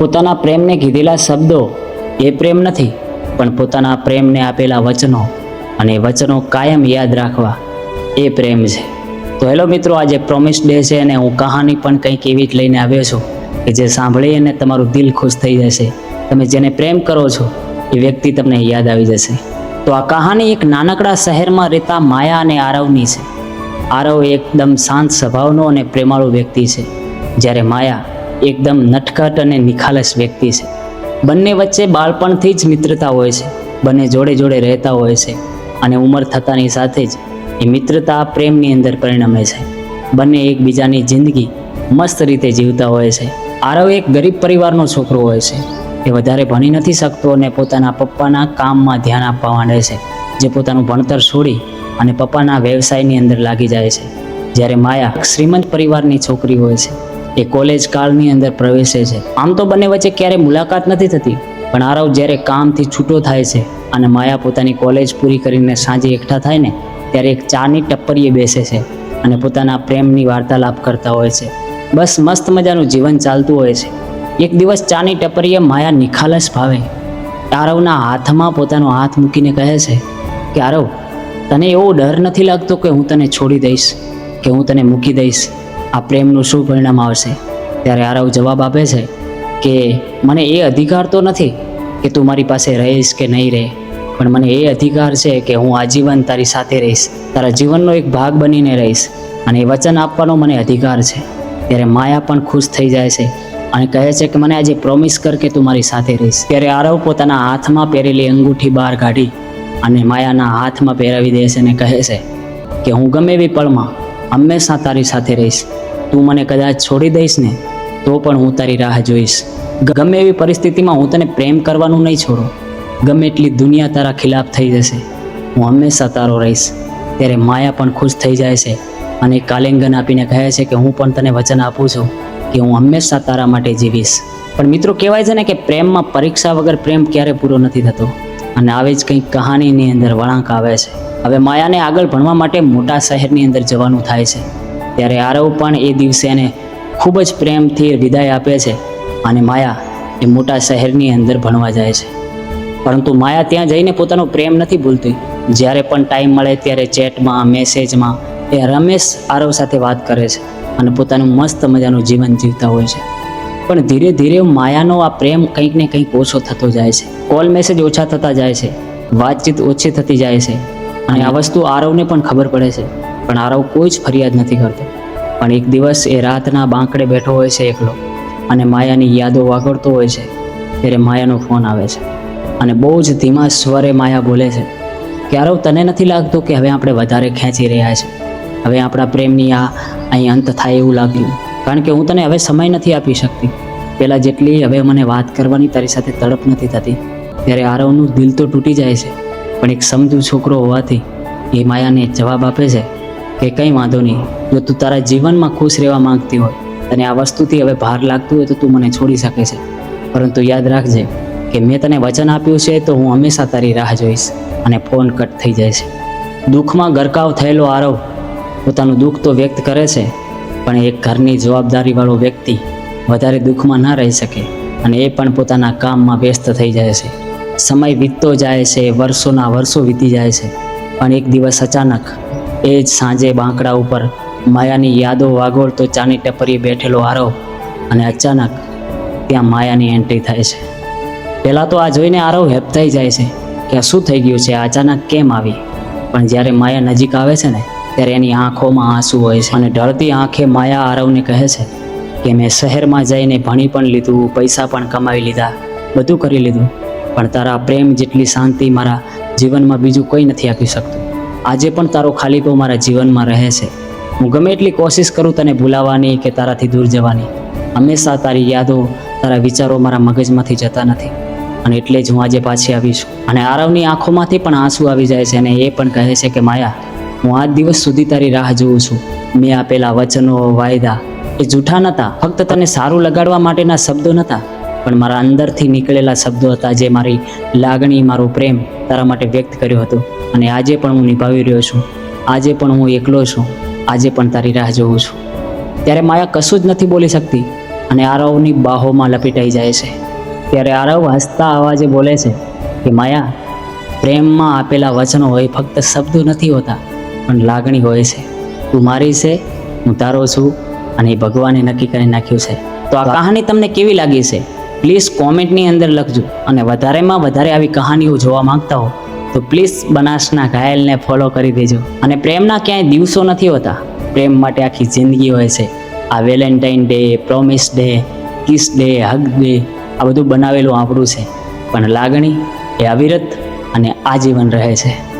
પોતાના પ્રેમને કીધેલા શબ્દો એ પ્રેમ નથી, પણ પોતાના પ્રેમને આપેલા વચનો અને વચનો કાયમ યાદ રાખવા એ પ્રેમ છે. તો હેલો મિત્રો, આજે પ્રોમિસ ડે છે અને હું કહાની પણ કંઈક એવી જ લઈને આવ્યો છું કે જે સાંભળી અને તમારું દિલ ખુશ થઈ જશે. તમે જેને પ્રેમ કરો છો, એ વ્યક્તિ તમને યાદ આવી જશે. તો આ કહાની એક નાનકડા શહેરમાં રહેતા માયા અને આરવની છે. આરવ એકદમ શાંત સ્વભાવનો અને પ્રેમાળુ વ્યક્તિ છે. જ્યારે માયા એકદમ નટખટ અને નિખાલસ વ્યક્તિ છે. બંને વચ્ચે બાળપણથી જ મિત્રતા હોય છે. બંને જોડે જોડે રહેતા હોય છે અને ઉંમર થતાની સાથે જ એ મિત્રતા પ્રેમની અંદર પરિણમે છે. બંને એકબીજાની જિંદગી મસ્ત રીતે જીવતા હોય છે. આરવ એક ગરીબ પરિવારનો છોકરો હોય છે. એ વધારે ભણી નથી શકતો અને પોતાના પપ્પાના કામમાં ધ્યાન આપવા માંડે છે. જે પોતાનું ભણતર છોડી અને પપ્પાના વ્યવસાયની અંદર લાગી જાય છે. જ્યારે માયા શ્રીમંત પરિવારની છોકરી હોય છે. એ કોલેજ કાળની અંદર પ્રવેશે છે. આમ તો બંને વચ્ચે ક્યારેય મુલાકાત નથી થતી, પણ આરવ જ્યારે કામથી છૂટો થાય છે અને માયા પોતાની કોલેજ પૂરી કરીને સાંજે એકઠા થાય ને, ત્યારે એક ચાની ટપ્પરીએ બેસે છે અને પોતાના પ્રેમની વાર્તાલાપ કરતા હોય છે. બસ મસ્ત મજાનું જીવન ચાલતું હોય છે. એક દિવસ ચાની ટપરીએ માયા નિખાલસ ભાવે, આરવના હાથમાં પોતાનો હાથ મૂકીને કહે છે કે, આરવ, તને એવો ડર નથી લાગતો કે હું તને છોડી દઈશ, કે હું તને મૂકી દઈશ? આ પ્રેમનું શું પરિણામ આવશે? ત્યારે આરવ જવાબ આપે છે કે, મને એ અધિકાર તો નથી કે તું મારી પાસે રહીશ કે નહીં રહે, પણ મને એ અધિકાર છે કે હું આજીવન તારી સાથે રહીશ, તારા જીવનનો એક ભાગ બનીને રહીશ, અને એ વચન આપવાનો મને અધિકાર છે. ત્યારે માયા પણ ખુશ થઈ જાય છે અને કહે છે કે, મને આજે પ્રોમિસ કર કે તું મારી સાથે રહીશ. ત્યારે આરવ પોતાના હાથમાં પહેરેલી અંગૂઠી બહાર કાઢી અને માયાના હાથમાં પહેરાવી દે છે અને કહે છે કે, હું ગમે એવી પળમાં હંમેશા તારી સાથે રહીશ. તું મને કદાચ છોડી દઈશ ને, તો પણ હું તારી રાહ જોઈશ. ગમે એવી પરિસ્થિતિમાં હું તને પ્રેમ કરવાનું નહીં છોડું. ગમે એટલી દુનિયા તારા ખિલાફ થઈ જશે. હું હંમેશા તારો રહીશ. ત્યારે માયા પણ ખુશ થઈ જાય છે અને કાલિંગન આપીને કહે છે કે હું પણ તને વચન આપું છું કે હું હંમેશા તારા માટે જીવીશ. પણ મિત્રો કહેવાય છે ને કે પ્રેમમાં પરીક્ષા વગર પ્રેમ ક્યારે પૂરો નથી થતો. અને આવી જ કંઈક કહાનીની અંદર વળાંક આવે છે. હવે માયાને આગળ ભણવા માટે મોટા શહેરની અંદર જવાનું થાય છે. ત્યારે આરવ પણ એ દિવસે એને ખૂબ જ પ્રેમથી વિદાય આપે છે અને માયા એ મોટા શહેરની અંદર ભણવા જાય છે. પરંતુ માયા ત્યાં જઈને પોતાનો પ્રેમ નથી ભૂલતી. જ્યારે પણ ટાઈમ મળે ત્યારે ચેટમાં મેસેજમાં એ રમેશ આરવ સાથે વાત કરે છે અને પોતાનું મસ્ત મજાનું જીવન જીવતા હોય છે. પણ ધીરે ધીરે માયાનો આ પ્રેમ કંઈક ને કંઈક ઓછો થતો જાય છે. કોલ મેસેજ ઓછા થતા જાય છે. વાતચીત ઓછી થતી જાય છે. અને આ વસ્તુ આરવને પણ ખબર પડે છે. પણ આરવ કોઈ જ ફરિયાદ નથી કરતો. પણ એક દિવસ એ રાતના બાંકડે બેઠો હોય છે એકલો. અને માયાની યાદો વાગડતો હોય છે, ત્યારે માયાનો ફોન આવે છે. અને બહુ જ ધીમા સ્વરે માયા બોલે છે કે, આરવ, તને નથી લાગતું કે હવે આપણે વધારે ખેંચી રહ્યા છે? હવે આપણા પ્રેમની આ, અહીં અંત થાય એવું લાગ્યું. કારણ કે હું તને હવે સમય નથી આપી શકતી. પહેલાં જેટલી હવે મને વાત કરવાની તારી સાથે તડપ નથી થતી, ત્યારે આરવનું દિલ તો તૂટી જાય છે. પણ એક સમજુ છોકરો હોવાથી એ માયાને જવાબ આપે છે કે કંઈ વાંધો નહીં, જો તું તારા જીવનમાં ખુશ રહેવા માંગતી હોય અને આ વસ્તુથી હવે ભાર લાગતું હોય તો તું મને છોડી શકે છે. પરંતુ યાદ રાખજે કે મેં તને વચન આપ્યું છે તો હું હંમેશા તારી રાહ જોઈશ અને ફોન કટ થઈ જાય છે. દુઃખમાં ગરકાવ થયેલો આરવ પોતાનું દુઃખ તો વ્યક્ત કરે છે, પણ એક ઘરની જવાબદારીવાળો વ્યક્તિ વધારે દુઃખમાં ના રહી શકે અને એ પણ પોતાના કામમાં વ્યસ્ત થઈ જાય છે. સમય વીતતો જાય છે, વર્ષોના વર્ષો વીતી જાય છે. પણ એક દિવસ અચાનક, એ જ સાંજે બાંકડા ઉપર માયાની યાદો વાગોળતો ચાની ટપરીએ બેઠેલો આરવ અને અચાનક ત્યાં માયાની એન્ટ્રી થાય છે. પહેલાં તો આ જોઈને આરવ થઈ જાય છે કે આ શું થઈ ગયું છે અચાનક કેમ આવી? પણ જ્યારે માયા નજીક આવે છે ને, ત્યારે એની આંખોમાં આંસુ હોય છે અને ઢળતી આંખે માયા આરવને કહે છે કે, મેં શહેરમાં જઈને ભણી પણ લીધું, પૈસા પણ કમાવી લીધા, બધું કરી લીધું. પણ તારા પ્રેમ જેટલી શાંતિ મારા જીવનમાં બીજું કંઈ નથી આપી શકતું. આજે પણ તારો ખાલીપો મારા જીવનમાં રહે છે. હું ગમે એટલી કોશિશ કરું તને ભૂલાવાની કે તારાથી દૂર જવાની. હંમેશા તારી યાદો, તારા વિચારો મારા મગજમાંથી જતા નથી. અને એટલે જ હું આજે પાછી આવી છું અને આરવની આંખોમાંથી પણ આંસુ આવી જાય છે અને એ પણ કહે છે કે, માયા, હું આજ દિવસ સુધી તારી રાહ જોઉં છું. મેં આપેલા વચનો, વાયદા એ જૂઠા નહોતા ફક્ત તને સારું લગાડવા માટેના શબ્દો નહોતા પણ મારા અંદરથી નીકળેલા શબ્દો હતા જે મારી લાગણી, મારો પ્રેમ તારા માટે વ્યક્ત કર્યો હતો. અને આજે પણ હું નિભાવી રહ્યો છું. આજે પણ હું એકલો છું. આજે પણ તારી રાહ જોઉં છું. ત્યારે માયા કશું જ નથી બોલી શકતી અને આરવની બાહોમાં લપેટાઈ જાય છે. ત્યારે આરવ હસતા અવાજે બોલે છે કે, માયા, પ્રેમમાં આપેલા વચનો હોય ફક્ત શબ્દો નથી હોતા, પણ લાગણી હોય છે. તું મારી છે, હું તારો છું અને ભગવાને નક્કી કરી નાખ્યું છે. તો આ કહાની તમને કેવી લાગી છે? પ્લીઝ કોમેન્ટની અંદર લખજો અને વધારેમાં વધારે આવી કહાનીઓ જોવા માંગતા હો, તો પ્લીઝ બનાસના ઘાયલને ફોલો કરી દેજો. અને પ્રેમના ક્યાંય દિવસો નથી હોતા. પ્રેમ માટે આખી જિંદગી હોય છે. આ Valentine Day promise day kiss day hug day આ બધું બનાવેલું આપણું છે. પણ લાગણી એ અવિરત અને આજીવન રહે છે.